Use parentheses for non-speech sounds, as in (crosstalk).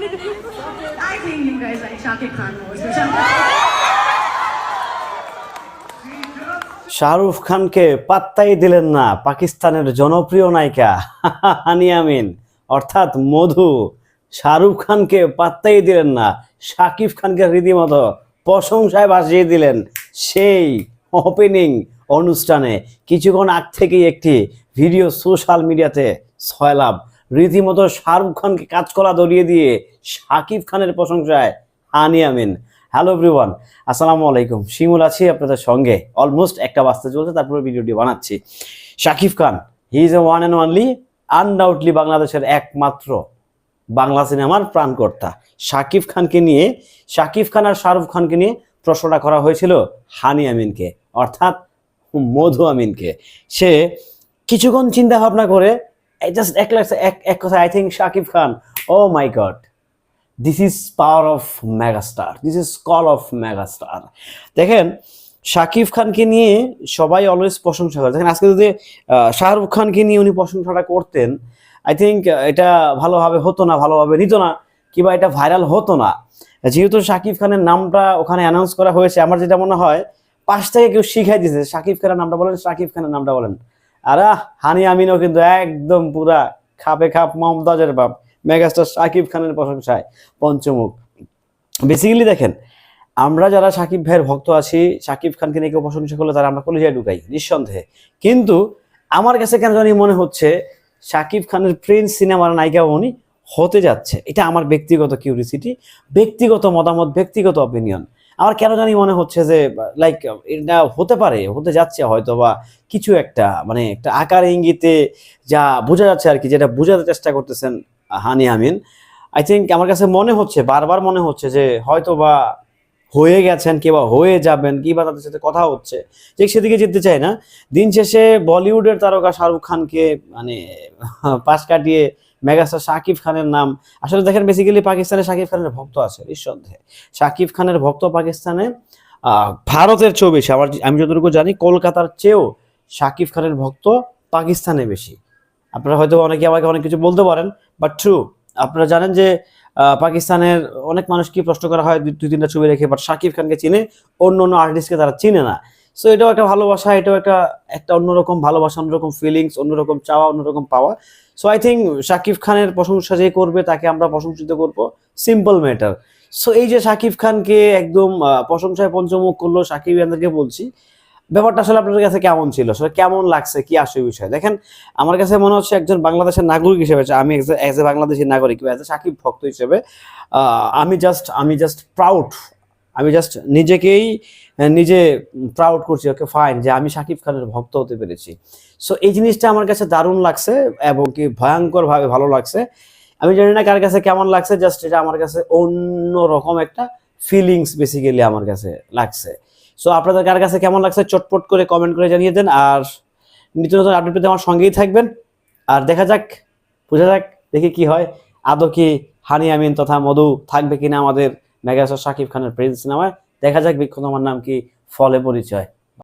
I think you guys like Shakib Khan more. Shahrukh খানকে পাত্তাই দিলেন না পাকিস্তানের জনপ্রিয় নায়িকা। (laughs) হানি আমিন, অর্থাৎ মধু। শাহরুখ খানকে পাত্তাই দিলেন না শাকিব খানকে রীতিমতো প্রশংসায় ভাসিয়ে দিলেন সেই ওপেনিং অনুষ্ঠানে। কিছুক্ষণ আগ থেকেই একটি ভিডিও সোশ্যাল মিডিয়াতে ছয়লাভ। রীতিমতো শাহরুখ খানকে কাজকলা ধরিয়ে দিয়ে শাকিব খানের প্রশংসায় হানি আমিন হ্যালো এভরিওয়ান আসসালামু আলাইকুম। শিমুল আছি আপনাদের সঙ্গে। অলমোস্ট একটা বাস্তে চলছে, তারপরে ভিডিওটি বানাচ্ছি। Shakib Khan he is a one and only undoubtedly বাংলাদেশের একমাত্র বাংলা সিনেমার প্রাণকর্তা। শাকিব খানকে নিয়ে, শাকিব খান আর শাহরুখ খানকে নিয়ে প্রশ্নটা করা হয়েছিল হানি আমিনকে অর্থাৎ মধু আমিনকে। সে কিছুক্ষণ চিন্তা ভাবনা করে জাস্ট এক লাখ এক এক কথা I think Shakib Khan oh my god this is power of megastar this is call of megastar দেখেন শাকিব খানকে নিয়ে সবাই অলওয়েজ প্রশংসা করে। দেখেন, আজকে যদি শাহরুখ খানকে নিয়ে উনি প্রশংসাটা করতেন আই থিঙ্ক এটা ভালোভাবে হতো না, ভালোভাবে নিত না, কিংবা এটা ভাইরাল হতো না। যেহেতু শাকিব খানের নামটা ওখানে অ্যানাউন্স করা হয়েছে, আমার যেটা মনে হয়, পাশ থেকে কেউ শিখাই দিয়েছে। শাকিব খানের নামটা বলেন শাকিব খানের নামটা বলেন। আর হানি আমিনও কিন্তু একদম পুরা খাপে খাপ মমতাজের বাপ। মেগাস্টার শাকিব খানের প্রশংসায় পঞ্চমুখ। বেসিক্যালি দেখেন, আমরা যারা শাকিব ভাইয়ের ভক্ত আছি শাকিব খানকে নিয়ে কেউ প্রশংসা করলে তারা আমরা কলেজায় ঢুকাই, নিঃসন্দেহে। কিন্তু আমার কাছে কেন জানি মনে হচ্ছে শাকিব খানের প্রিন্স সিনেমার নায়িকা উনি হতে যাচ্ছে। এটা আমার ব্যক্তিগত কিউরিসিটি ব্যক্তিগত মতামত, ব্যক্তিগত অপিনিয়ন আমার কেন জানি মনে হচ্ছে যে লাইক এটা হতে পারে, হতে যাচ্ছে হয়তো বা কিছু একটা মানে একটা আকার ইঙ্গিতে যা বোঝা যাচ্ছে আর কি, যেটা বোঝাতে চেষ্টা করতেছেন হানি আমিন। আই থিঙ্ক আমার কাছে মনে হচ্ছে, বারবার মনে হচ্ছে যে হয়তো বা হয়ে গেছেন কিংবা হয়ে যাবেন কিংবা তাদের সাথে কথা হচ্ছে ঠিক সেদিকে যেতে চাই না। দিন শেষে বলিউডের তারকা শাহরুখ খানকে মানে পাশ কাটিয়ে মেগাস্টার শাকিব খানের নাম। আসলে দেখেন বেসিক্যালি পাকিস্তানে শাকিব খানের ভক্ত আছে, নিঃসন্দেহে। শাকিব খানের ভক্ত পাকিস্তানে ভারতের চেয়েও বেশি। আমার আমি যতটুকু জানি, কলকাতার চেয়েও শাকিব খানের ভক্ত পাকিস্তানে বেশি। আপনারা হয়তো অনেকে আমাকে অনেক কিছু বলতে পারেন বাট ট্রু আপনারা জানেন যে পাকিস্তানের অনেক মানুষ কি প্রশ্ন করা হয় দুই তিনটা ছবি রেখে বাট শাকিব খানকে চিনে অন্য অন্য আর্টিস্টকে তারা চিনে না। সো এটাও একটা ভালোবাসা এটাও একটা একটা অন্যরকম ভালোবাসা, অন্যরকম ফিলিংস অন্যরকম চাওয়া, অন্যরকম পাওয়া। সো আই থিঙ্ক শাকিব খানের প্রশংসা যে করবে, তাকে আমরা প্রশংসিত করব সিম্পল ম্যাটার সো এই যে শাকিব খানকে একদম প্রশংসায় পঞ্চমুখ করল শাকিব ইয়ানদেরকে বলছি, ব্যাপারটা আসলে আপনাদের কাছে কেমন ছিল? আসলে কেমন লাগছে? কি আসে বিষয়? দেখেন, আমার কাছে মনে হচ্ছে একজন বাংলাদেশের নাগরিক হিসেবে আমি অ্যাজ এ বাংলাদেশের নাগরিক অ্যাজ এ সাকিব ভক্ত হিসেবে আমি জাস্ট আমি জাস্ট প্রাউড আমি জাস্ট নিজেকেই নিজে প্রাউড করছি ওকে ফাইন যে আমি সাকিব খানের ভক্ত হতে পেরেছি। সো এই জিনিসটা আমার কাছে দারুণ লাগছে এবং কি ভয়ঙ্করভাবে ভালো লাগছে। আমি জানি না কার কাছে কেমন লাগছে জাস্ট এটা আমার কাছে অন্য রকম একটা ফিলিংস বেসিক্যালি আমার কাছে লাগছে। সো আপনাদের কার কাছে কেমন লাগছে চটপট করে কমেন্ট করে জানিয়ে দেন, আর নিত্য নতুন আপডেট পেতে আমার সঙ্গেই থাকবেন। আর দেখা যাক, বোঝা যাক, দেখি কি হয়। আদৌ কি হানি আমিন তথা মধু থাকবে কিনা আমাদের মেগাস্টার শাকিব খানের প্রিন্স সিনেমায়। দেখা যাক বিক্ষণ আমার নাম কি ফলে পরিচয়।